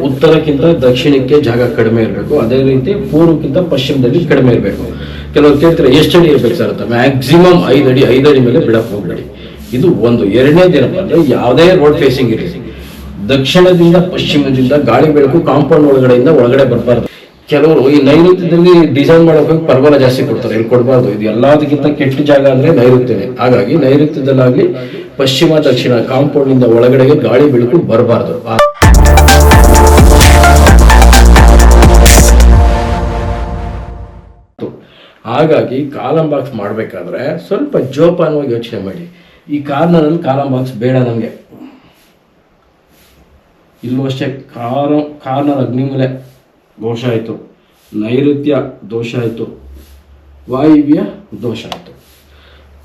ಉತ್ತರಕ್ಕಿಂತ ದಕ್ಷಿಣಕ್ಕೆ ಜಾಗ ಕಡಿಮೆ ಇರಬೇಕು. ಅದೇ ರೀತಿ ಪೂರ್ವಕ್ಕಿಂತ ಪಶ್ಚಿಮದಲ್ಲಿ ಕಡಿಮೆ ಇರಬೇಕು. ಕೆಲವರು ಕೇಳ್ತಾರೆ, ಎಷ್ಟು ಇರಬೇಕು ಸರ್? ಅಂತ. ಮ್ಯಾಕ್ಸಿಮಮ್ ಐದು ಅಡಿ ಅಡಿ ಮೇಲೆ ಬಿಡಕ್ಕೆ ಹೋಗ್ಬೇಡಿ. ಇದು ಒಂದು. ಎರಡನೇ ದಿನ ಬಂದ್ರೆ ಯಾವುದೇ ರೋಡ್ ಫೇಸಿಂಗ್ ಇರಲಿ. ದಕ್ಷಿಣದಿಂದ ಪಶ್ಚಿಮದಿಂದ ಗಾಳಿ ಬೆಳಕು ಕಾಂಪೌಂಡ್ ಒಳಗಡೆಯಿಂದ ಒಳಗಡೆ ಬರಬಾರ್ದು. ಕೆಲವರು ಈ ನೈಋತ್ಯದಲ್ಲಿ ಡಿಸೈನ್ ಮಾಡೋಕೆ ಪರ್ವಲ ಜಾಸ್ತಿ ಕೊಡ್ತಾರೆ. ಇಲ್ಲಿ ಕೊಡಬಾರ್ದು. ಇದು ಎಲ್ಲದಕ್ಕಿಂತ ಕೆಟ್ಟ ಜಾಗ ಅಂದ್ರೆ ನೈಋತ್ಯನೇ. ಹಾಗಾಗಿ ನೈಋತ್ಯದಲ್ಲಾಗಲಿ ಪಶ್ಚಿಮ, ದಕ್ಷಿಣ ಕಾಂಪೌಂಡ್ ಇಂದ ಒಳಗಡೆಗೆ ಗಾಳಿ ಬೆಳಕು ಬರಬಾರ್ದು. ಹಾಗಾಗಿ ಕಾಲಂ ಬಾಕ್ಸ್ ಮಾಡಬೇಕಾದ್ರೆ ಸ್ವಲ್ಪ ಜೋಪಾನವಾಗಿ ಯೋಚನೆ ಮಾಡಿ. ಈ ಕಾರ್ನರಲ್ಲಿ ಕಾಲಂ ಬಾಕ್ಸ್ ಬೇಡ ನಮಗೆ. ಇಲ್ಲೂ ಅಷ್ಟೇ, ಕಾರ, ಕಾರ್ನರ್ ಅಗ್ನಿಮೂಲೆ ದೋಷ ಆಯಿತು. ನೈಋತ್ಯ ದೋಷ ಆಯಿತು. ವಾಯುವ್ಯ ದೋಷ ಆಯಿತು.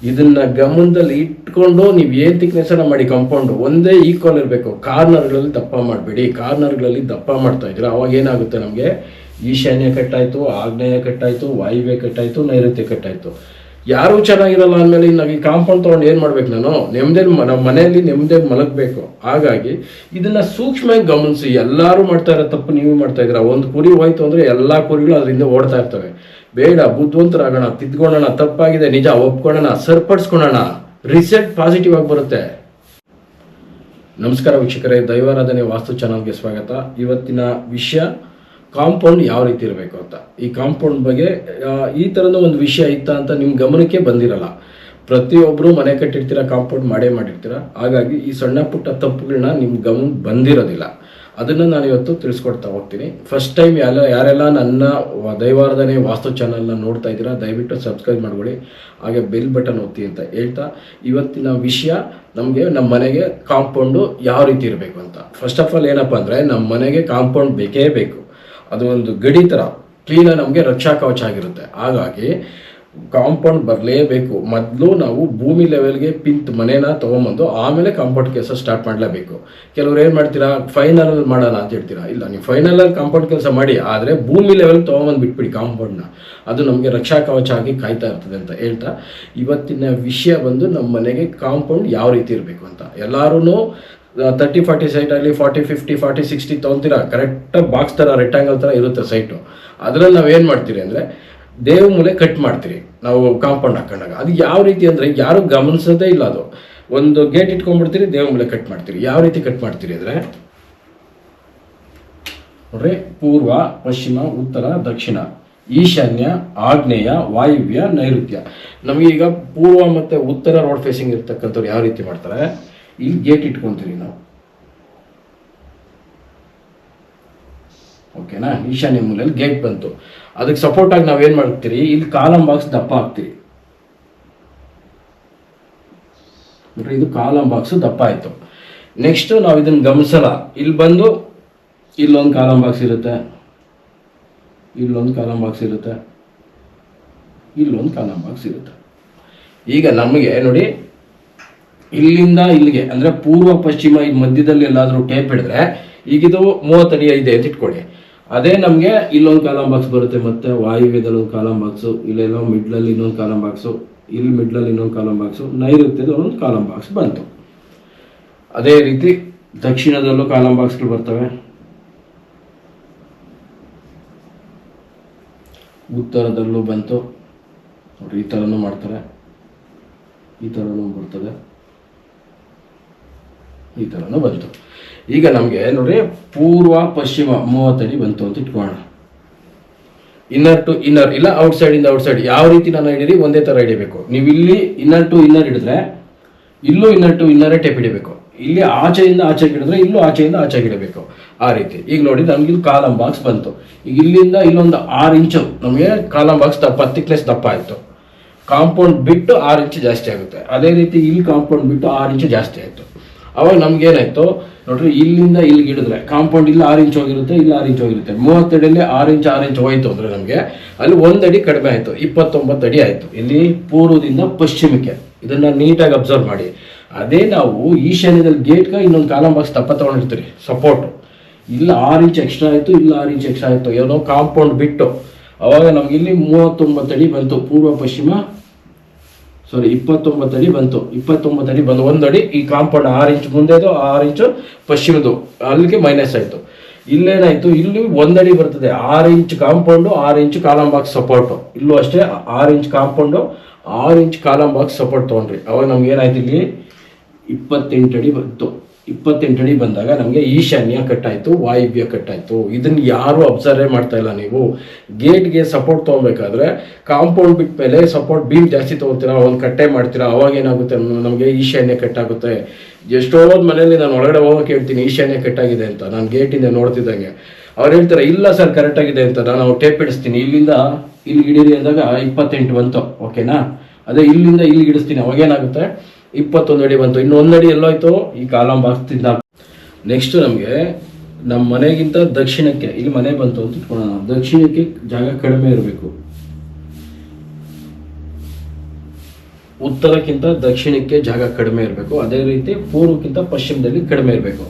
ಇದನ್ನ ಗಮನದಲ್ಲಿ ಇಟ್ಕೊಂಡು ನೀವು ಏನು ತಿಕ್ನೆಸನ ಮಾಡಿ ಕಂಪೌಂಡು ಒಂದೇ ಈಕ್ವಲ್ ಇರಬೇಕು. ಕಾರ್ನರ್ಗಳಲ್ಲಿ ದಪ್ಪ ಮಾಡಬೇಡಿ. ಕಾರ್ನರ್ಗಳಲ್ಲಿ ದಪ್ಪ ಮಾಡ್ತಾ ಇದ್ರೆ ಅವಾಗ ಏನಾಗುತ್ತೆ ನಮಗೆ? ಈಶಾನ್ಯ ಕಟ್ಟಾಯಿತು, ಆಗ್ನೇಯ ಕಟ್ಟಾಯಿತು, ವಾಯುವ್ಯ ಕಟ್ಟಾಯಿತು, ನೈಋತ್ಯ ಕಟ್ಟಾಯಿತು. ಯಾರೂ ಚೆನ್ನಾಗಿರಲ್ಲ ಅಂದಮೇಲೆ ಈ ಕಾಂಪೌಂಡ್ ತೊಗೊಂಡು ಏನು ಮಾಡ್ಬೇಕು ನಾನು? ನೆಮ್ಮದಿ ನಮ್ಮ ಮನೆಯಲ್ಲಿ ನೆಮ್ಮದಿ ಮಲಗಬೇಕು. ಹಾಗಾಗಿ ಇದನ್ನ ಸೂಕ್ಷ್ಮವಾಗಿ ಗಮನಿಸಿ. ಎಲ್ಲರೂ ಮಾಡ್ತಾ ಇರೋ ತಪ್ಪು ನೀವು ಮಾಡ್ತಾ ಇದ್ದೀರಾ? ಒಂದು ಕುರಿ ಹೋಯ್ತು ಅಂದರೆ ಎಲ್ಲ ಕುರಿಗಳು ಅದರಿಂದ ಓಡ್ತಾ ಇರ್ತವೆ. ಬೇಡ, ಬುದ್ಧಿವಂತರಾಗೋಣ, ತಿದ್ಕೊಳ್ಳೋಣ, ತಪ್ಪಾಗಿದೆ, ನಿಜ ಒಪ್ಕೊಳ್ಳೋಣ, ಸರಿಪಡಿಸ್ಕೊಳ್ಳೋಣ. ರಿಸಲ್ಟ್ ಪಾಸಿಟಿವ್ ಆಗಿ ಬರುತ್ತೆ. ನಮಸ್ಕಾರ ವೀಕ್ಷಕರೇ, ದೈವಾರಾಧನೆ ವಾಸ್ತು ಚಾನಲ್ಗೆ ಸ್ವಾಗತ. ಇವತ್ತಿನ ವಿಷಯ ಕಾಂಪೌಂಡ್ ಯಾವ ರೀತಿ ಇರಬೇಕು ಅಂತ. ಈ ಕಾಂಪೌಂಡ್ ಬಗ್ಗೆ ಈ ಥರದ ಒಂದು ವಿಷಯ ಇತ್ತ ಅಂತ ನಿಮ್ಮ ಗಮನಕ್ಕೆ ಬಂದಿರಲ್ಲ. ಪ್ರತಿಯೊಬ್ಬರು ಮನೆ ಕಟ್ಟಿರ್ತೀರ, ಕಾಂಪೌಂಡ್ ಮಾಡೇ ಮಾಡಿರ್ತೀರ, ಹಾಗಾಗಿ ಈ ಸಣ್ಣ ಪುಟ್ಟ ತಪ್ಪುಗಳನ್ನ ನಿಮ್ಮ ಗಮನ ಬಂದಿರೋದಿಲ್ಲ. ಅದನ್ನು ನಾನು ಇವತ್ತು ತಿಳಿಸ್ಕೊಡ್ತಾ ಹೋಗ್ತೀನಿ. ಫಸ್ಟ್ ಟೈಮ್ ಯಾರ, ಯಾರೆಲ್ಲ ನನ್ನ ದೈವಾರ್ಧನೆ ವಾಸ್ತು ಚಾನಲ್ನ ನೋಡ್ತಾ ಇದ್ದೀರಾ, ದಯವಿಟ್ಟು ಸಬ್ಸ್ಕ್ರೈಬ್ ಮಾಡ್ಕೊಳ್ಳಿ. ಹಾಗೆ ಬೆಲ್ ಬಟನ್ ಒತ್ತಿ ಅಂತ ಹೇಳ್ತಾ, ಇವತ್ತಿನ ವಿಷಯ ನಮಗೆ ನಮ್ಮ ಮನೆಗೆ ಕಾಂಪೌಂಡು ಯಾವ ರೀತಿ ಇರಬೇಕು ಅಂತ. ಫಸ್ಟ್ ಆಫ್ ಆಲ್ ಏನಪ್ಪ ಅಂದರೆ ನಮ್ಮ ಮನೆಗೆ ಕಾಂಪೌಂಡ್ ಬೇಕೇ ಬೇಕು. ಅದು ಒಂದು ಗಡಿ ಥರ ಕ್ಲೀನಾಗಿ ನಮಗೆ ರಕ್ಷಾ ಕವಚ ಆಗಿರುತ್ತೆ. ಹಾಗಾಗಿ ಕಾಂಪೌಂಡ್ ಬರಲೇಬೇಕು. ಮೊದಲು ನಾವು ಭೂಮಿ ಲೆವೆಲ್ಗೆ ಪಿಂತ್ ಮನೇನ ತೊಗೊಂಬಂದು ಆಮೇಲೆ ಕಾಂಪೌಂಡ್ ಕೆಲಸ ಸ್ಟಾರ್ಟ್ ಮಾಡಲೇಬೇಕು. ಕೆಲವ್ರು ಏನು ಮಾಡ್ತೀರಾ ಫೈನಲ್ ಮಾಡೋಣ ಅಂತ ಹೇಳ್ತೀರಾ? ಇಲ್ಲ, ನೀವು ಫೈನಲಲ್ಲಿ ಕಾಂಪೌಂಡ್ ಕೆಲಸ ಮಾಡಿ, ಆದರೆ ಭೂಮಿ ಲೆವೆಲ್ ತೊಗೊಂಬಂದು ಬಿಟ್ಬಿಡಿ ಕಾಂಪೌಂಡ್ನ ಅದು ನಮಗೆ ರಕ್ಷಾ ಕವಚ ಆಗಿ ಕಾಯ್ತಾ ಇರ್ತದೆ ಅಂತ ಹೇಳ್ತಾ, ಇವತ್ತಿನ ವಿಷಯ ಬಂದು ನಮ್ಮ ಮನೆಗೆ ಕಾಂಪೌಂಡ್ ಯಾವ ರೀತಿ ಇರಬೇಕು ಅಂತ. ಎಲ್ಲರೂ ತರ್ಟಿ ಫಾರ್ಟಿ ಸೈಟ್ ಆಗಲಿ ಫಾರ್ಟಿ ಫಿಫ್ಟಿ ಫಾರ್ಟಿ ಸಿಕ್ಸ್ಟಿ ತೊಗೊತೀರಾ ಕರೆಕ್ಟಾಗಿ ಬಾಕ್ಸ್ ಥರ ರೆಕ್ಟಾಂಗಲ್ ಥರ ಇರುತ್ತೆ ಸೈಟು ಅದರಲ್ಲಿ ನಾವು ಏನು ಮಾಡ್ತೀರಿ ಅಂದರೆ ದೇವ ಮೂಲೆ ಕಟ್ ಮಾಡ್ತೀರಿ. ನಾವು ಕಾಂಪೌಂಡ್ ಹಾಕೊಂಡಾಗ. ಅದು ಯಾವ ರೀತಿ ಅಂದರೆ, ಯಾರು ಗಮನಿಸೋದೇ ಇಲ್ಲ ಅದು. ಒಂದು ಗೇಟ್ ಇಟ್ಕೊಂಡ್ಬಿಡ್ತೀರಿ ದೇವ ಮೂಲೆ ಕಟ್ ಮಾಡ್ತೀರಿ. ಯಾವ ರೀತಿ ಕಟ್ ಮಾಡ್ತೀರಿ ಅಂದರೆ, ನೋಡ್ರಿ, ಪೂರ್ವ, ಪಶ್ಚಿಮ, ಉತ್ತರ, ದಕ್ಷಿಣ. ಈಶಾನ್ಯ, ಆಗ್ನೇಯ, ವಾಯುವ್ಯ, ನೈಋತ್ಯ. ನಮಗೀಗ ಪೂರ್ವ ಮತ್ತು ಉತ್ತರ ರೋಡ್ ಫೇಸಿಂಗ್ ಇರ್ತಕ್ಕಂಥವ್ರು ಯಾವ ರೀತಿ ಮಾಡ್ತಾರೆ? ಇಲ್ಲಿ ಗೇಟ್ ಇಟ್ಕೊಂತೀವಿ ನಾವು. ಓಕೆನಾ ಈಶಾನ್ಯ ಮೂಲೆಯಲ್ಲಿ ಗೇಟ್ ಬಂತು. ಅದಕ್ಕೆ ಸಪೋರ್ಟ್ ಆಗಿ ನಾವೇನು ಮಾಡ್ತೀರಿ? ಇಲ್ಲಿ ಕಾಲಮ್ ಬಾಕ್ಸ್ ದಪ್ಪ ಹಾಕ್ತೀರಿ. ಇದು ಕಾಲಮ್ ಬಾಕ್ಸ್ ದಪ್ಪ ಆಯಿತು. ನೆಕ್ಸ್ಟ್ ನಾವು ಇದನ್ನು ಗಮನಿಸಲ್ಲ. ಇಲ್ಲಿ ಬಂದು ಇಲ್ಲೊಂದು ಕಾಲಮ್ ಬಾಕ್ಸ್ ಇರುತ್ತೆ. ಇಲ್ಲೊಂದು ಕಾಲಮ್ ಬಾಕ್ಸ್ ಇರುತ್ತೆ. ಇಲ್ಲೊಂದು ಕಾಲಮ್ ಬಾಕ್ಸ್ ಇರುತ್ತೆ. ಈಗ ನಮಗೆ ನೋಡಿ ಇಲ್ಲಿಂದ ಇಲ್ಲಿಗೆ, ಅಂದರೆ ಪೂರ್ವ ಪಶ್ಚಿಮ ಈ ಮಧ್ಯದಲ್ಲಿ ಎಲ್ಲಾದರೂ ಟೇಪ್ ಹಿಡಿದ್ರೆ ಈಗಿದು ಮೂವತ್ತಡಿ ಇದೆ ಅಂತ ಇಟ್ಕೊಳ್ಳಿ ಅದೇ ನಮಗೆ ಇಲ್ಲೊಂದು ಕಾಲಂ ಬಾಕ್ಸ್ ಬರುತ್ತೆ, ಮತ್ತೆ ವಾಯುವ್ಯದಲ್ಲಿ ಒಂದು ಕಾಲಮ್ ಬಾಕ್ಸು ಇಲ್ಲೆಲ್ಲೋ ಮಿಡ್ಲಲ್ಲಿ ಇನ್ನೊಂದು ಕಾಲಂ ಬಾಕ್ಸು ಇಲ್ಲಿ ಮಿಡ್ಲಲ್ಲಿ ಇನ್ನೊಂದು ಕಾಲಂ ಬಾಕ್ಸು ನೈಋತ್ಯದ ಒಂದೊಂದು ಕಾಲಂ ಬಾಕ್ಸ್ ಬಂತು. ಅದೇ ರೀತಿ ದಕ್ಷಿಣದಲ್ಲೂ ಕಾಲಂ ಬಾಕ್ಸ್ಗಳು ಬರ್ತವೆ. ಉತ್ತರದಲ್ಲೂ ಬಂತು. ನೋಡ್ರಿ ಈ ಥರನೂ ಮಾಡ್ತಾರೆ. ಈ ಥರನೂ ಬರ್ತದೆ. ಈ ಥರನೂ ಬಂತು. ಈಗ ನಮಗೆ ನೋಡಿ ಪೂರ್ವ ಪಶ್ಚಿಮ ಮೂವತ್ತಡಿ ಬಂತು ಅಂತ ಇಟ್ಕೋಣ ಇನ್ನರ್ ಟು ಇನ್ನರ್ ಇಲ್ಲ ಔಟ್ ಇಂದ ಔಟ್ ಸೈಡ್ ಯಾವ ರೀತಿ ನಾನು ಹಿಡೀರಿ, ಒಂದೇ ಥರ ಹಿಡಿಬೇಕು. ನೀವು ಇಲ್ಲಿ ಇನ್ನರ್ ಟು ಇನ್ನರ್ ಹಿಡಿದ್ರೆ, ಇಲ್ಲೂ ಇನ್ನರ್ ಟು ಇನ್ನರೇ ಟೇಪ್ ಹಿಡಿಬೇಕು. ಇಲ್ಲಿ ಆಚೆಯಿಂದ ಆಚೆಗೆ ಹಿಡಿದ್ರೆ, ಇಲ್ಲೂ ಆಚೆಯಿಂದ ಆಚೆಗೆ ಹಿಡಬೇಕು. ಆ ರೀತಿ. ಈಗ ನೋಡಿ, ನಮ್ಗೆ ಇಲ್ಲಿ ಕಾಲಂ ಬಾಕ್ಸ್ ಬಂತು. ಈಗ ಇಲ್ಲಿಂದ ಇಲ್ಲೊಂದು ಆರು ಇಂಚು, ನಮಗೆ ಕಾಲಂ ಬಾಕ್ಸ್ ದಪ್ಪ ಹತ್ತಿಕ್ಲೆಸ್ ದಪ್ಪ ಆಯಿತು. ಕಾಂಪೌಂಡ್ ಬಿಟ್ಟು ಆರು ಇಂಚು ಜಾಸ್ತಿ ಆಗುತ್ತೆ. ಅದೇ ರೀತಿ ಇಲ್ಲಿ ಕಾಂಪೌಂಡ್ ಬಿಟ್ಟು ಆರು ಇಂಚು ಜಾಸ್ತಿ ಆಯಿತು. ಅವಾಗ ನಮ್ಗೆ ಏನಾಯ್ತು? ನೋಡ್ರಿ, ಇಲ್ಲಿಂದ ಇಲ್ಲಿ ಹಿಡಿದ್ರೆ ಕಾಂಪೌಂಡ್ ಇಲ್ಲಿ ಆರು ಇಂಚ್ ಹೋಗಿರುತ್ತೆ, ಇಲ್ಲಿ ಆರು ಇಂಚ್ ಹೋಗಿರುತ್ತೆ. ಮೂವತ್ತಡಿಯಲ್ಲಿ ಆರು ಇಂಚ್ ಆರು ಇಂಚ್ ಹೋಯ್ತು ಅಂದ್ರೆ ನಮಗೆ, ಅಲ್ಲಿ ಒಂದು ಅಡಿ ಕಡಿಮೆ ಆಯಿತು, ಇಪ್ಪತ್ತೊಂಬತ್ತು ಅಡಿ ಆಯಿತು. ಇಲ್ಲಿ ಪೂರ್ವದಿಂದ ಪಶ್ಚಿಮಕ್ಕೆ. ಇದನ್ನ ನೀಟಾಗಿ ಅಬ್ಸರ್ವ್ ಮಾಡಿ. ಅದೇ ನಾವು ಈಶಾನ್ಯದಲ್ಲಿ ಗೇಟ್ಗೆ ಇನ್ನೊಂದು ಕಾಲಂ ಬಾಕ್ಸ್ ತಪ್ಪ ತಗೊಂಡಿರ್ತೀರಿ ಸಪೋರ್ಟು ಇಲ್ಲ ಆರು ಇಂಚ್ ಎಕ್ಸ್ಟ್ರಾ ಆಯಿತು, ಇಲ್ಲ ಆರು ಇಂಚ್ ಎಕ್ಸ್ಟ್ರಾ ಆಯಿತು, ಏನೋ ಕಾಂಪೌಂಡ್ ಬಿಟ್ಟು. ಅವಾಗ ನಮ್ಗೆ ಇಲ್ಲಿ ಮೂವತ್ತೊಂಬತ್ತು ಅಡಿ ಬಂತು, ಪೂರ್ವ ಪಶ್ಚಿಮ ಸಾರಿ ಇಪ್ಪತ್ತೊಂಬತ್ತು ಅಡಿ ಬಂತು. ಇಪ್ಪತ್ತೊಂಬತ್ತು ಅಡಿ ಬಂದು ಒಂದು ಅಡಿ ಈ ಕಾಂಪೌಂಡ್ ಆರು ಇಂಚ್ ಮುಂದೆದು ಆರು ಇಂಚು ಪಶ್ಚಿಮದು ಅಲ್ಲಿಗೆ ಮೈನಸ್ ಆಯಿತು. ಇಲ್ಲೇನಾಯಿತು? ಇಲ್ಲಿ ಒಂದಡಿ ಬರ್ತದೆ. ಆರು ಇಂಚ್ ಕಾಂಪೌಂಡು, ಆರು ಇಂಚ್ ಕಾಲಂ ಬಾಕ್ಸ್ ಸಪೋರ್ಟು ಇಲ್ಲೂ ಅಷ್ಟೇ, ಆರು ಇಂಚ್ ಕಾಂಪೌಂಡು, ಆರು ಇಂಚ್ ಕಾಲಂ ಬಾಕ್ಸ್ ಸಪೋರ್ಟ್ ತೊಗೊಂಡ್ರಿ. ಅವಾಗ ನಮ್ಗೆ ಏನಾಯ್ತು ಇಲ್ಲಿ? ಇಪ್ಪತ್ತೆಂಟು ಅಡಿ ಬಂತು. ಇಪ್ಪತ್ತೆಂಟು ಅಡಿ ಬಂದಾಗ ನಮಗೆ ಈಶಾನ್ಯ ಕಟ್ಟಾಯಿತು, ವಾಯುವ್ಯ ಕಟ್ಟಾಯಿತು. ಇದನ್ನು ಯಾರೂ ಅಬ್ಸರ್ವೇ ಮಾಡ್ತಾ ಇಲ್ಲ ನೀವು. ಗೇಟ್ಗೆ ಸಪೋರ್ಟ್ ತೊಗೊಬೇಕಾದ್ರೆ ಕಾಂಪೌಂಡ್ ಬಿಟ್ಟ ಮೇಲೆ ಸಪೋರ್ಟ್ ಬೀಮ್ ಜಾಸ್ತಿ ತೊಗೊತೀರಾ ಒಂದು ಕಟ್ಟೆ ಮಾಡ್ತೀರಾ, ಅವಾಗ ಏನಾಗುತ್ತೆ ನಮಗೆ ಈಶಾನ್ಯ ಕಟ್ಟಾಗುತ್ತೆ. ಎಷ್ಟೋ ಮನೇಲಿ ನಾನು ಒಳಗಡೆ ಹೋಗೋಕೆ ಹೇಳ್ತೀನಿ, ಈಶಾನ್ಯ ಕಟ್ಟಾಗಿದೆ ಅಂತ. ನಾನು ಗೇಟಿಂದ ನೋಡ್ತಿದ್ದಂಗೆ. ಅವ್ರು ಹೇಳ್ತಾರೆ, ಇಲ್ಲ ಸರ್ ಕರೆಕ್ಟಾಗಿದೆ ಅಂತ. ನಾನು ಟೇಪ್ ಇಡಿಸ್ತೀನಿ ಇಲ್ಲಿಂದ, ಇಲ್ಲಿ ಇಡೀರಿ ಅಂದಾಗ ಇಪ್ಪತ್ತೆಂಟು ಬಂತು ಓಕೆನಾ ಅದೇ ಇಲ್ಲಿಂದ ಇಲ್ಲಿ ಇಡಿಸ್ತೀನಿ ಅವಾಗೇನಾಗುತ್ತೆ ಇಪ್ಪತ್ತೊಂದು ಅಡಿ ಬಂತು, ಇನ್ನು ಒಂದು ಅಡಿ ಎಲ್ಲೋಯ್ತು, ಈ ಕಾಲಂ ಬಾಕ್ಸ್ತಿದ್ದ ನೆಕ್ಸ್ಟ್ ನಮಗೆ ನಮ್ಮ ಮನೆಗಿಂತ ದಕ್ಷಿಣಕ್ಕೆ, ಇಲ್ಲಿ ಮನೆ ಬಂತು ಅಂತ ಇಟ್ಕೊಳ್ಳೋಣ ದಕ್ಷಿಣಕ್ಕೆ ಜಾಗ ಕಡಿಮೆ ಇರಬೇಕು. ಉತ್ತರಕ್ಕಿಂತ ದಕ್ಷಿಣಕ್ಕೆ ಜಾಗ ಕಡಿಮೆ ಇರಬೇಕು. ಅದೇ ರೀತಿ ಪೂರ್ವಕ್ಕಿಂತ ಪಶ್ಚಿಮದಲ್ಲಿ ಕಡಿಮೆ ಇರಬೇಕು.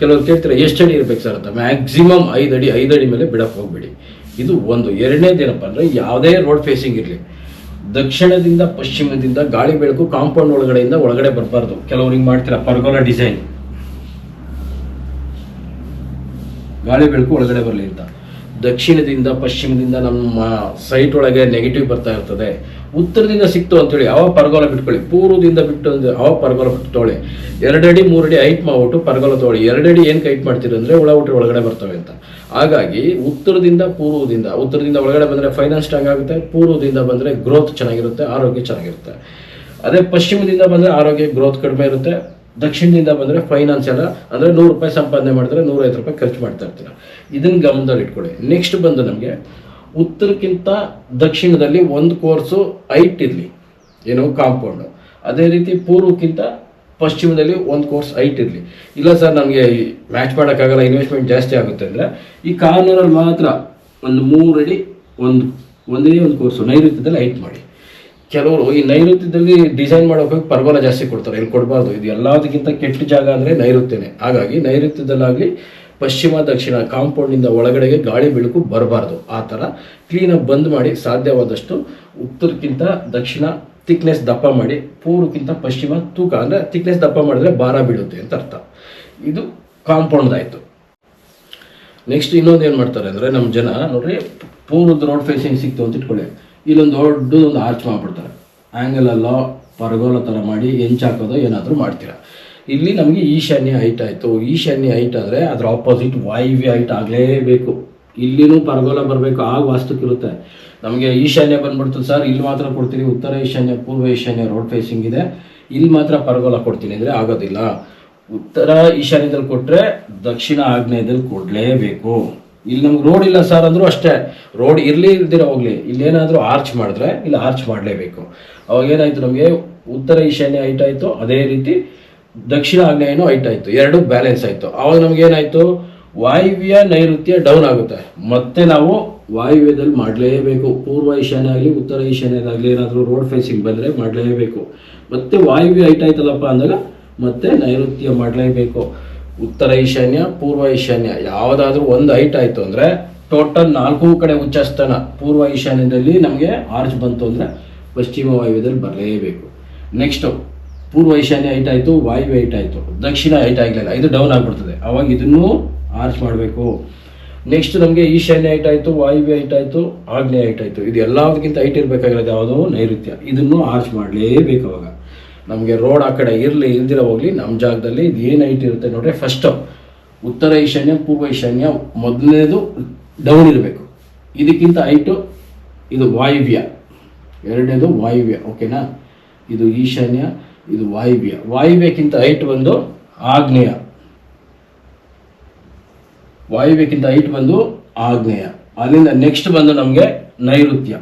ಕೆಲವರು ಕೇಳ್ತಾರೆ, ಎಷ್ಟು ಅಡಿ ಇರ್ಬೇಕು ಸರ್? ಅಂತ. ಮ್ಯಾಕ್ಸಿಮಮ್ ಐದು ಅಡಿ ಐದು ಅಡಿ ಮೇಲೆ ಬಿಡಕ್ಕೆ ಹೋಗ್ಬೇಡಿ. ಇದು ಒಂದು. ಎರಡನೇದೇನಪ್ಪ ಅಂದರೆ ಯಾವುದೇ ರೋಡ್ ಫೇಸಿಂಗ್ ಇರಲಿ. ದಕ್ಷಿಣದಿಂದ ಪಶ್ಚಿಮದಿಂದ ಗಾಳಿ ಬೆಳಕು ಕಾಂಪೌಂಡ್ ಒಳಗಡೆಯಿಂದ ಒಳಗಡೆ ಬರಬಾರ್ದು. ಕೆಲವ್ರು ಹಿಂಗೆ ಮಾಡ್ತೀರಾ? Pergola design. ಗಾಳಿ ಬೆಳಕು ಒಳಗಡೆ ಬರಲಿ ಅಂತ. ದಕ್ಷಿಣದಿಂದ ಪಶ್ಚಿಮದಿಂದ ನಮ್ಮ ಸೈಟ್ ಒಳಗೆ ನೆಗೆಟಿವ್ ಬರ್ತಾ ಇರ್ತದೆ. ಉತ್ತರದಿಂದ ಸಿಕ್ತು ಅಂತೇಳಿ, ಅವ ಪರ್ಗೋಲ ಬಿಟ್ಕೊಳ್ಳಿ. ಪೂರ್ವದಿಂದ ಬಿಟ್ಟು ಅಂದ್ರೆ ಅವ ಪರ್ಗೋಲ ಬಿಟ್ಟು ತೊಗೊಳ್ಳಿ ಎರಡಡಿ, ಮೂರಡಿ ಹೈಟ್ ಮಾಡ್ಬಿಟ್ಟು ಪರ್ಗೋಲ ತೊಗೊಳ್ಳಿ. ಎರಡಡಿ ಏನು ಕೈಟ್ ಮಾಡ್ತೀರಂದ್ರೆ ಹುಳ ಹುಟ್ಟಿ ಒಳಗಡೆ ಬರ್ತವೆ ಅಂತ. ಹಾಗಾಗಿ ಉತ್ತರದಿಂದ ಪೂರ್ವದಿಂದ, ಉತ್ತರದಿಂದ ಒಳಗಡೆ ಬಂದರೆ ಫೈನಾನ್ಸ್ ಸ್ಟ್ರಾಂಗ್ ಆಗುತ್ತೆ, ಪೂರ್ವದಿಂದ ಬಂದರೆ ಗ್ರೋತ್ ಚೆನ್ನಾಗಿರುತ್ತೆ, ಆರೋಗ್ಯ ಚೆನ್ನಾಗಿರುತ್ತೆ. ಅದೇ ಪಶ್ಚಿಮದಿಂದ ಬಂದರೆ ಆರೋಗ್ಯ ಗ್ರೋತ್ ಕಡಿಮೆ ಇರುತ್ತೆ, ದಕ್ಷಿಣದಿಂದ ಬಂದರೆ ಫೈನಾನ್ಸ್ ಎಲ್ಲ, ಅಂದರೆ ನೂರು ರೂಪಾಯಿ ಸಂಪಾದನೆ ಮಾಡಿದ್ರೆ ನೂರೈವತ್ತು ರೂಪಾಯಿ ಖರ್ಚು ಮಾಡ್ತಾ ಇರ್ತೀರ. ಇದನ್ನು ಗಮನದಲ್ಲಿ ಇಟ್ಕೊಳ್ಳಿ. ನೆಕ್ಸ್ಟ್ ಬಂದು ನಮಗೆ ಉತ್ತರಕ್ಕಿಂತ ದಕ್ಷಿಣದಲ್ಲಿ ಒಂದು ಕೋರ್ಸು ಹೈಟ್ ಇರಲಿ ಏನು ಕಾಂಪೌಂಡು ಅದೇ ರೀತಿ ಪೂರ್ವಕ್ಕಿಂತ ಪಶ್ಚಿಮದಲ್ಲಿ ಒಂದು ಕೋರ್ಸ್ ಐಟ್ ಇರಲಿ. ಇಲ್ಲ ಸರ್ ನನಗೆ ಮ್ಯಾಚ್ ಮಾಡೋಕ್ಕಾಗಲ್ಲ ಇನ್ವೆಸ್ಟ್ಮೆಂಟ್ ಜಾಸ್ತಿ ಆಗುತ್ತೆ ಅಂದರೆ, ಈ ಕಾರ್ನರಲ್ಲಿ ಮಾತ್ರ ಒಂದು ಮೂರಡಿ ಒಂದು, ಒಂದೇ ಒಂದು ಕೋರ್ಸು ನೈಋತ್ಯದಲ್ಲಿ ಐಟ್ ಮಾಡಿ. ಕೆಲವರು ಈ ನೈಋತ್ಯದಲ್ಲಿ ಡಿಸೈನ್ ಮಾಡೋಕೆ ಪರ್ಬಲ ಜಾಸ್ತಿ ಕೊಡ್ತಾರೆ. ಇಲ್ಲಿ ಕೊಡಬಾರ್ದು? ಇದು ಎಲ್ಲದಕ್ಕಿಂತ ಕೆಟ್ಟ ಜಾಗ ಅಂದರೆ ನೈಋತ್ಯನೇ. ಹಾಗಾಗಿ ನೈಋತ್ಯದಲ್ಲಾಗಲಿ ಪಶ್ಚಿಮ, ದಕ್ಷಿಣ ಕಾಂಪೌಂಡಿಂದ ಒಳಗಡೆಗೆ ಗಾಳಿ ಬೆಳಕು ಬರಬಾರ್ದು. ಆ ಥರ ಕ್ಲೀನಾಗಿ ಬಂದ್ ಮಾಡಿ ಸಾಧ್ಯವಾದಷ್ಟು ಉತ್ತರಕ್ಕಿಂತ ದಕ್ಷಿಣ ಥಿಕ್ನೆಸ್ ದಪ್ಪ ಮಾಡಿ, ಪೂರ್ವಕ್ಕಿಂತ ಪಶ್ಚಿಮ ತೂಕ ಅಂದರೆ ಥಿಕ್ನೆಸ್ ದಪ್ಪ ಮಾಡಿದ್ರೆ ಭಾರ ಬೀಳುತ್ತೆ ಅಂತ ಅರ್ಥ. ಇದು ಕಾಂಪೌಂಡ್ದಾಯಿತು ನೆಕ್ಸ್ಟ್ ಇನ್ನೊಂದು ಏನು ಮಾಡ್ತಾರೆ ಅಂದರೆ ನಮ್ಮ ಜನ, ನೋಡ್ರಿ, ಪೂರ್ವದ ರೋಡ್ ಫೇಸಿಂಗ್ ಸಿಕ್ತು ಅಂತ ಇಟ್ಕೊಳ್ಳಿ. ಇಲ್ಲೊಂದು ದೊಡ್ಡದೊಂದು ಆರ್ಚ್ ಮಾಡಿಬಿಡ್ತಾರೆ. ಆ್ಯಂಗಲ್ ಅಲ್ಲ, ಪರಗೋಲ ಥರ ಮಾಡಿ ಎಂಚ್ ಹಾಕೋದು ಏನಾದರೂ ಮಾಡ್ತೀರಾ. ಇಲ್ಲಿ ನಮಗೆ ಈಶಾನ್ಯ ಹೈಟ್ ಆಯಿತು. ಈಶಾನ್ಯ ಹೈಟ್ ಆದರೆ ಅದರ ಆಪೋಸಿಟ್ ವಾಯುವ್ಯ ಹೈಟ್ ಆಗಲೇಬೇಕು. ಇಲ್ಲಿನೂ ಪರಗೋಲ ಬರಬೇಕು ಆಗ ವಾಸ್ತುಕ್ಕಿರುತ್ತೆ ನಮಗೆ ಈಶಾನ್ಯ ಬಂದ್ಬಿಡ್ತು ಸರ್. ಇಲ್ಲಿ ಮಾತ್ರ ಕೊಡ್ತೀನಿ ಉತ್ತರ ಈಶಾನ್ಯ, ಪೂರ್ವ ಈಶಾನ್ಯ ರೋಡ್ ಫೇಸಿಂಗ್ ಇದೆ. ಇಲ್ಲಿ ಮಾತ್ರ ಪರಗೋಲ ಕೊಡ್ತೀನಿ ಅಂದರೆ ಆಗೋದಿಲ್ಲ. ಉತ್ತರ ಈಶಾನ್ಯದಲ್ಲಿ ಕೊಟ್ಟರೆ ದಕ್ಷಿಣ ಆಗ್ನೇಯದಲ್ಲಿ ಕೊಡಲೇಬೇಕು. ಇಲ್ಲಿ ನಮ್ಗೆ ರೋಡ್ ಇಲ್ಲ ಸರ್ ಅಂದರೂ ಅಷ್ಟೇ. ರೋಡ್ ಇರಲಿ ಇಲ್ದಿರ ಹೋಗಲಿ. ಇಲ್ಲೇನಾದರೂ ಆರ್ಚ್ ಮಾಡಿದ್ರೆ, ಇಲ್ಲಿ ಆರ್ಚ್ ಮಾಡಲೇಬೇಕು. ಅವಾಗ ಏನಾಯಿತು ನಮಗೆ? ಉತ್ತರ ಈಶಾನ್ಯ ಐಟ್ ಆಯಿತು. ಅದೇ ರೀತಿ ದಕ್ಷಿಣ ಆಗ್ನೇಯನೂ ಹೈಟ್ ಆಯಿತು. ಎರಡು ಬ್ಯಾಲೆನ್ಸ್ ಆಯಿತು. ಅವಾಗ ನಮಗೇನಾಯಿತು ವಾಯುವ್ಯ ನೈಋತ್ಯ ಡೌನ್ ಆಗುತ್ತೆ. ಮತ್ತೆ ನಾವು ವಾಯುವ್ಯದಲ್ಲಿ ಮಾಡಲೇಬೇಕು. ಪೂರ್ವ ಈಶಾನ್ಯ ಆಗಲಿ, ಉತ್ತರ ಈಶಾನ್ಯದಾಗಲಿ ಏನಾದರೂ ರೋಡ್ ಫೇಸಿಂಗ್ ಬಂದರೆ ಮಾಡಲೇಬೇಕು. ಮತ್ತೆ ವಾಯುವ್ಯ ಹೈಟ್ ಆಯ್ತಲ್ಲಪ್ಪ ಅಂದಾಗ ಮತ್ತೆ ನೈಋತ್ಯ ಮಾಡಲೇಬೇಕು. ಉತ್ತರ ಈಶಾನ್ಯ, ಪೂರ್ವ ಈಶಾನ್ಯ ಯಾವುದಾದ್ರೂ ಒಂದು ಹೈಟ್ ಆಯಿತು ಅಂದರೆ ಟೋಟಲ್ ನಾಲ್ಕು ಕಡೆ ಉಚ್ಚಸ್ಥಾನ ಪೂರ್ವ ಈಶಾನ್ಯದಲ್ಲಿ ನಮಗೆ ಆರ್ಚ್ ಬಂತು ಅಂದರೆ ಪಶ್ಚಿಮ ವಾಯುವ್ಯದಲ್ಲಿ ಬರಲೇಬೇಕು. ನೆಕ್ಸ್ಟು ಪೂರ್ವ ಈಶಾನ್ಯ ಹೈಟ್ ಆಯಿತು, ವಾಯುವ್ಯ ಹೈಟ್ ಆಯಿತು. ದಕ್ಷಿಣ ಹೈಟ್ ಆಗಲಿಲ್ಲ, ಇದು ಡೌನ್ ಆಗಿಬಿಡ್ತದೆ. ಅವಾಗ ಇದನ್ನು ಆರ್ಚ್ ಮಾಡಬೇಕು. ನೆಕ್ಸ್ಟ್ ನಮಗೆ ಈಶಾನ್ಯ ಐಟ್ ಆಯಿತು, ವಾಯುವ್ಯ ಐಟ್ ಆಯಿತು, ಆಗ್ನೇಯ ಐಟ್ ಆಯಿತು. ಇದು ಎಲ್ಲದಕ್ಕಿಂತ ಐಟ್ ಇರಬೇಕಾಗಿರೋದು ಯಾವುದು? ನೈಋತ್ಯ. ಇದನ್ನು ಆರ್ಚ್ ಮಾಡಲೇಬೇಕು ಅವಾಗ. ನಮಗೆ ರೋಡ್ ಆ ಕಡೆ ಇರಲಿ, ಇಲ್ದಿರ ಹೋಗಲಿ ನಮ್ಮ ಜಾಗದಲ್ಲಿ ಇದು ಏನು ಐಟ್ ಇರುತ್ತೆ ನೋಡ್ರಿ. ಫಸ್ಟು ಉತ್ತರ ಈಶಾನ್ಯ, ಪೂರ್ವ ಈಶಾನ್ಯ, ಮೊದಲನೇದು ಡೌನ್ ಇರಬೇಕು. ಇದಕ್ಕಿಂತ ಐಟು ಇದು ವಾಯುವ್ಯ. ಎರಡನೇದು ವಾಯುವ್ಯ ಓಕೆನಾ ಇದು ಈಶಾನ್ಯ, ಇದು ವಾಯುವ್ಯ. ವಾಯುವ್ಯಕ್ಕಿಂತ ಹೈಟ್ ಬಂದು ಆಗ್ನೇಯ. ವಾಯುವ್ಯಕ್ಕಿಂತ ಹೈಟ್ ಬಂದು ಆಗ್ನೇಯ. ಅಲ್ಲಿಂದ ನೆಕ್ಸ್ಟ್ ಬಂದು ನಮಗೆ ನೈಋತ್ಯ.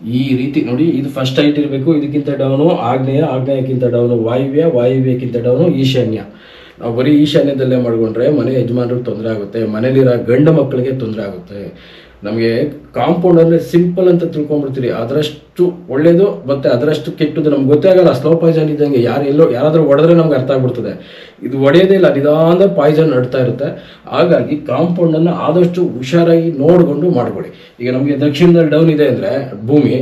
ಈ ರೀತಿ ನೋಡಿ, ಇದು ಫಸ್ಟ್ ಹೈಟ್ ಇರಬೇಕು, ಇದಕ್ಕಿಂತ ಡೌನು ಆಗ್ನೇಯ, ಆಗ್ನೇಯಕ್ಕಿಂತ ಡೌನು ವಾಯುವ್ಯ, ವಾಯುವ್ಯಕ್ಕಿಂತ ಡೌನು ಈಶಾನ್ಯ. ನಾವು ಬರೀ ಈಶಾನ್ಯದಲ್ಲೇ ಮಾಡಿಕೊಂಡ್ರೆ ಮನೆ ಯಜಮಾನರಿಗೆ ತೊಂದರೆ ಆಗುತ್ತೆ, ಮನೇಲಿರೋ ಗಂಡ ಮಕ್ಕಳಿಗೆ ತೊಂದರೆ ಆಗುತ್ತೆ. ನಮಗೆ ಕಾಂಪೌಂಡ್ ಅಂದರೆ ಸಿಂಪಲ್ ಅಂತ ತಿಳ್ಕೊಂಡ್ಬಿಡ್ತೀರಿ, ಅದರಷ್ಟು ಒಳ್ಳೇದು ಮತ್ತೆ ಅದರಷ್ಟು ಕೆಟ್ಟದ್ದು ನಮ್ಗೆ ಗೊತ್ತೇ ಆಗಲ್ಲ. ಸ್ಲೋ ಪಾಯ್ಸನ್ ಇದ್ದಂಗೆ ಯಾರು ಎಲ್ಲೋ ಯಾರಾದರೂ ಹೊಡೆದ್ರೆ ನಮ್ಗೆ ಅರ್ಥ ಆಗ್ಬಿಡ್ತದೆ. ಇದು ಒಡೆಯೋದೇ ಇಲ್ಲ ನಿಧಾನ ಪಾಯ್ಸನ್ ನಡ್ತಾ ಇರುತ್ತೆ. ಹಾಗಾಗಿ ಕಾಂಪೌಂಡನ್ನು ಆದಷ್ಟು ಹುಷಾರಾಗಿ ನೋಡಿಕೊಂಡು ಮಾಡ್ಕೊಳ್ಳಿ. ಈಗ ನಮಗೆ ದಕ್ಷಿಣದಲ್ಲಿ ಡೌನ್ ಇದೆ ಅಂದರೆ ಭೂಮಿ,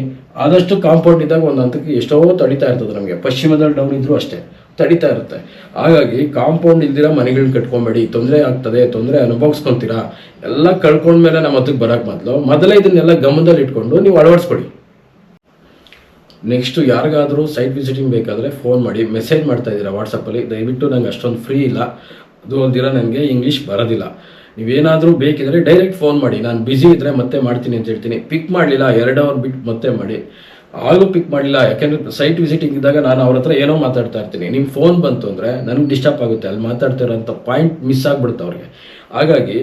ಆದಷ್ಟು ಕಾಂಪೌಂಡ್ ಇದ್ದಾಗ ಒಂದು ಹಂತಕ್ಕೆ ಎಷ್ಟೋ ತಡಿತಾ ಇರ್ತದೆ ನಮಗೆ. ಪಶ್ಚಿಮದಲ್ಲಿ ಡೌನ್ ಇದ್ರೂ ಅಷ್ಟೇ, ತಡಿತಾ ಇರುತ್ತೆ. ಹಾಗಾಗಿ ಕಾಂಪೌಂಡ್ ಇಲ್ದಿರೋ ಮನೆಗಳನ್ನ ಕಟ್ಕೊಬೇಡಿ. ತೊಂದರೆ ಆಗ್ತದೆ, ತೊಂದರೆ ಅನುಭವಿಸ್ಕೊಂತೀರಾ? ಎಲ್ಲ ಕಳ್ಕೊಂಡ್ಮೇಲೆ ನಮ್ಮ ಹತ್ತಿಗೆ ಬರೋಕ್ಕೆ ಮೊದಲು. ಮೊದಲೇ ಇದನ್ನೆಲ್ಲ ಗಮನದಲ್ಲಿ ಇಟ್ಕೊಂಡು ನೀವು ಅಳವಡಿಸ್ಕೊಡಿ. ನೆಕ್ಸ್ಟು ಯಾರಿಗಾದರೂ ಸೈಟ್ ವಿಸಿಟಿಂಗ್ ಬೇಕಾದರೆ ಫೋನ್ ಮಾಡಿ ಮೆಸೇಜ್ ಮಾಡ್ತಾ ಇದ್ದೀರಾ ವಾಟ್ಸಪ್ಪಲ್ಲಿ ದಯವಿಟ್ಟು ನಂಗೆ ಅಷ್ಟೊಂದು ಫ್ರೀ ಇಲ್ಲ. ಅದು ಒಂದಿರ ನನಗೆ ಇಂಗ್ಲೀಷ್ ಬರೋದಿಲ್ಲ. ನೀವೇನಾದರೂ ಬೇಕಿದ್ರೆ ಡೈರೆಕ್ಟ್ ಫೋನ್ ಮಾಡಿ. ನಾನು ಬ್ಯುಸಿ ಇದ್ದರೆ ಮತ್ತೆ ಮಾಡ್ತೀನಿ ಅಂತ ಹೇಳ್ತೀನಿ. ಪಿಕ್ ಮಾಡಲಿಲ್ಲ, ಎರಡು ಅವರ್ ಬಿಟ್ಟು ಮತ್ತೆ ಮಾಡಿ. ಆಗಲೂ ಪಿಕ್ ಮಾಡಲಿಲ್ಲ. ಯಾಕೆಂದ್ರೆ ಸೈಟ್ ವಿಸಿಟಿಂಗ್ ಇದ್ದಾಗ ನಾನು ಅವ್ರ ಹತ್ರ ಏನೋ ಮಾತಾಡ್ತಾ ಇರ್ತೀನಿ. ನಿಮ್ಮ ಫೋನ್ ಬಂತು ಅಂದರೆ ನನಗೆ ಡಿಸ್ಟರ್ಬ್ ಆಗುತ್ತೆ. ಅಲ್ಲಿ ಮಾತಾಡ್ತಿರೋಂಥ ಪಾಯಿಂಟ್ ಮಿಸ್ ಆಗ್ಬಿಡುತ್ತೆ ಅವ್ರಿಗೆ. ಹಾಗಾಗಿ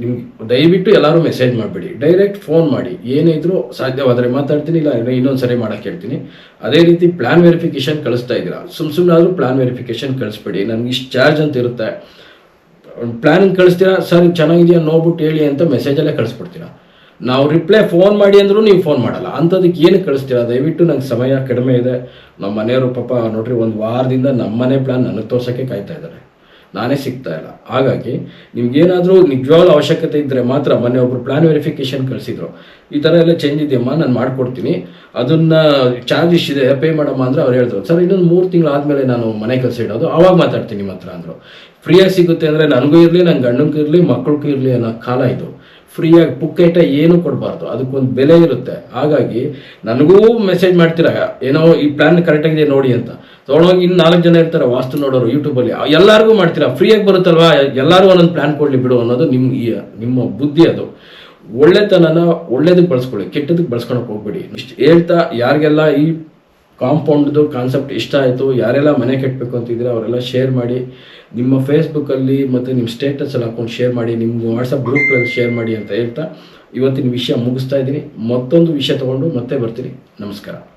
ನಿಮ್ಗೆ ದಯವಿಟ್ಟು ಎಲ್ಲರೂ ಮೆಸೇಜ್ ಮಾಡಿಬಿಡಿ. ಡೈರೆಕ್ಟ್ ಫೋನ್ ಮಾಡಿ. ಏನೇ ಇದ್ರೂ ಸಾಧ್ಯವಾದರೆ ಮಾತಾಡ್ತೀನಿ ಇಲ್ಲ ಇನ್ನೊಂದು ಸರಿ ಮಾಡೋಕ್ಕೆ ಹೇಳ್ತೀನಿ. ಅದೇ ರೀತಿ ಪ್ಲ್ಯಾನ್ ವೆರಿಫಿಕೇಷನ್ ಕಳಿಸ್ತಾ ಇದ್ದೀರಾ? ಸುಮ್ ಸುಮ್ಮನೆ ಆದರೂ ಪ್ಲ್ಯಾನ್ ವೆರಿಫಿಕೇಷನ್ ಕಳಿಸ್ಬೇಡಿ. ನನಗೆ ಇಷ್ಟು ಚಾರ್ಜ್ ಅಂತ ಇರುತ್ತೆ. ಪ್ಲಾನ್ ಕಳಿಸ್ತೀರಾ? ಸರ್, ಚೆನ್ನಾಗಿದೆಯಾ? ನೋಡ್ಬಿಟ್ಟು ಹೇಳಿ ಅಂತ ಮೆಸೇಜಲ್ಲೇ ಕಳಿಸ್ಬಿಡ್ತೀರಾ? ನಾವು ರಿಪ್ಲೈ ಫೋನ್ ಮಾಡಿ ಅಂದರೂ ನೀವು ಫೋನ್ ಮಾಡಲ್ಲ. ಅಂಥದಕ್ಕೆ ಏನು ಕಳಿಸ್ತೀರ? ದಯವಿಟ್ಟು ನಂಗೆ ಸಮಯ ಕಡಿಮೆ ಇದೆ. ನಮ್ಮ ಮನೆಯವರು ಪಾಪ ನೋಡ್ರಿ, ಒಂದು ವಾರದಿಂದ ನಮ್ಮ ಮನೆ ಪ್ಲ್ಯಾನ್ ನನಗೆ ತೋರ್ಸೋಕ್ಕೆ ಕಾಯ್ತಾ ಇದ್ದಾರೆ. ನಾನೇ ಸಿಗ್ತಾ ಇಲ್ಲ. ಹಾಗಾಗಿ ನಿಮ್ಗೇನಾದರೂ ನಿಜವಾಗ್ಲೂ ಅವಶ್ಯಕತೆ ಇದ್ದರೆ ಮಾತ್ರ ಮೊನ್ನೆ ಒಬ್ರು ಪ್ಲಾನ್ ವೆರಿಫಿಕೇಶನ್ ಕಳಿಸಿದ್ರು. ಈ ಥರ ಎಲ್ಲ ಚೇಂಜ್ ಇದೆಯಮ್ಮ? ನಾನು ಮಾಡ್ಕೊಡ್ತೀನಿ. ಅದನ್ನು ಚಾರ್ಜ್ ಇದೆ ಪೇ ಮಾಡಮ್ಮ ಅಂದರೆ ಅವ್ರು ಹೇಳಿದ್ರು. ಸರ್, ಇನ್ನೊಂದು ಮೂರು ತಿಂಗಳು ಆದಮೇಲೆ ನಾನು ಮನೆ ಕೆಲಸ ಇಡೋದು. ಆವಾಗ ಮಾತಾಡ್ತೀನಿ ನಿಮ್ಮ ಹತ್ರ ಅಂದರು ಫ್ರೀಯಾಗಿ ಸಿಗುತ್ತೆ ಅಂದರೆ ನನಗೂ ಇರಲಿ ನನ್ನ ಗಂಡನಿಗೂ ಇರಲಿ ಮಕ್ಕಳಿಗೂ ಇರಲಿ ಅನ್ನೋ ಕಾಲ ಇದು. ಫ್ರೀಯಾಗಿ ಪುಕ್ಕೇಟ ಏನು ಕೊಡಬಾರ್ದು. ಅದಕ್ಕೊಂದು ಬೆಲೆ ಇರುತ್ತೆ. ಹಾಗಾಗಿ ನನಗೂ ಮೆಸೇಜ್ ಮಾಡ್ತೀರಾ? ಏನೋ ಈ ಪ್ಲ್ಯಾನ್ ಕರೆಕ್ಟಾಗಿದೆ ನೋಡಿ ಅಂತ. ತೊಗೊಂಡೋಗಿ ಇನ್ನು ನಾಲ್ಕು ಜನ ಇರ್ತಾರೆ ವಾಸ್ತು ನೋಡೋರು ಯೂಟ್ಯೂಬಲ್ಲಿ ಎಲ್ಲರಿಗೂ ಮಾಡ್ತೀರಾ? ಫ್ರೀಯಾಗಿ ಬರುತ್ತಲ್ವಾ? ಎಲ್ಲರೂ ಒಂದೊಂದು ಪ್ಲ್ಯಾನ್ ಕೊಡಲಿ ಬಿಡು ಅನ್ನೋದು ನಿಮ್ಮ ನಿಮ್ಮ ಬುದ್ಧಿ ಅದು. ಒಳ್ಳೆತನನ ಒಳ್ಳೇದಕ್ಕೆ ಬಳಸ್ಕೊಳ್ಳಿ, ಕೆಟ್ಟದಕ್ಕೆ ಬಳಸ್ಕೊಳಕ್ಕೆ ಹೋಗ್ಬೇಡಿ. ಇಷ್ಟು ಹೇಳ್ತಾ ಯಾರಿಗೆಲ್ಲ ಈ ಕಾಂಪೌಂಡ್ದು ಕಾನ್ಸೆಪ್ಟ್ ಇಷ್ಟ ಆಯಿತು. ಯಾರೆಲ್ಲ ಮನೆ ಕಟ್ಟಬೇಕು ಅಂತಿದ್ರೆ ಅವರೆಲ್ಲ ಶೇರ್ ಮಾಡಿ. ನಿಮ್ಮ ಫೇಸ್ಬುಕ್ಕಲ್ಲಿ ಮತ್ತು ನಿಮ್ಮ ಸ್ಟೇಟಸಲ್ಲಿ ಹಾಕೊಂಡು ಶೇರ್ ಮಾಡಿ. ನಿಮ್ಮ ವಾಟ್ಸಪ್ ಗ್ರೂಪ್ಗಳಲ್ಲಿ ಶೇರ್ ಮಾಡಿ ಅಂತ ಹೇಳ್ತಾ ಇವತ್ತಿನ ವಿಷಯ ಮುಗಿಸ್ತಾ ಇದ್ದೀನಿ. ಮತ್ತೊಂದು ವಿಷಯ ತೊಗೊಂಡು ಮತ್ತೆ ಬರ್ತೀನಿ. ನಮಸ್ಕಾರ.